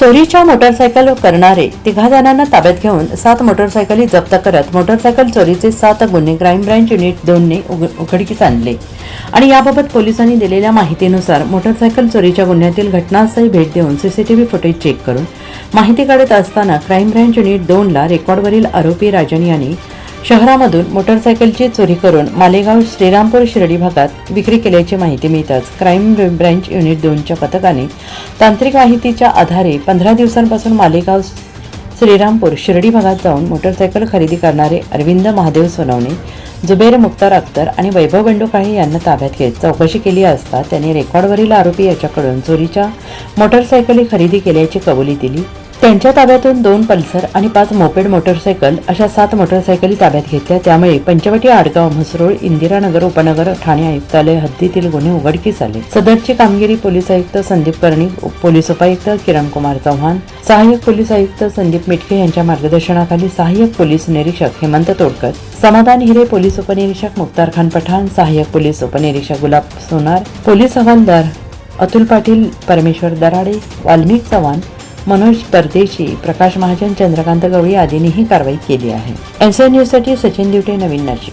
चोरीच्या मोटरसायकल करणारे तिघा जणांना ताब्यात घेऊन सात मोटरसायकली जप्त करत मोटरसायकल चोरीचे सात गुन्हे क्राईम ब्रँच युनिट दोनने उघडकीस आणले. आणि याबाबत पोलिसांनी दिलेल्या माहितीनुसार मोटरसायकल चोरीच्या गुन्ह्यातील घटनास्थळी भेट देऊन सीसीटीव्ही फुटेज चेक करून माहिती काढत असताना क्राईम ब्रँच युनिट दोनला रेकॉर्डवरील आरोपी राजन यांनी शहरामधून मोटरसायकलची चोरी करून मालेगाव श्रीरामपूर शिर्डी भागात विक्री केल्याची माहिती मिळताच क्राईम ब्रँच युनिट दोनच्या पथकाने तांत्रिक माहितीच्या आधारे पंधरा दिवसांपासून मालेगाव श्रीरामपूर शिर्डी भागात जाऊन मोटरसायकल खरेदी करणारे अरविंद महादेव सोनवणे जुबेर मुक्तार अख्तर आणि वैभव बंडू काळे यांना ताब्यात घेत चौकशी केली असता त्यांनी रेकॉर्डवरील आरोपी याच्याकडून चोरीच्या मोटरसायकली खरेदी केल्याची कबुली दिली. त्यांच्या ताब्यातून दोन पल्सर आणि पाच मोपेड मोटरसायकल अशा सात मोटरसायकली ताब्यात घेतल्या. त्यामुळे पंचवटी आडगाव म्हसरोळ इंदिरानगर उपनगर ठाणे आयुक्तालय हद्दीतील गुन्हे उघडकीस आले. सदरची कामगिरी पोलीस आयुक्त संदीप कर्णिक पोलीस उपायुक्त किरण कुमार चव्हाण सहाय्यक पोलीस आयुक्त संदीप मिटके यांच्या मार्गदर्शनाखाली सहाय्यक पोलीस निरीक्षक हेमंत तोडकर समाधान हिरे पोलीस उपनिरीक्षक मुक्तार खान पठाण सहाय्यक पोलीस उपनिरीक्षक गुलाब सोनार पोलीस हवालदार अतुल पाटील परमेश्वर दराडे वाल्मिक चव्हाण मनोज परदेशी प्रकाश महाजन चंद्रकांत गवळी आदींनी ही कारवाई केली आहे. एनसीएन न्यूजसाठी सचिन दिवटे नवीन नाशिक.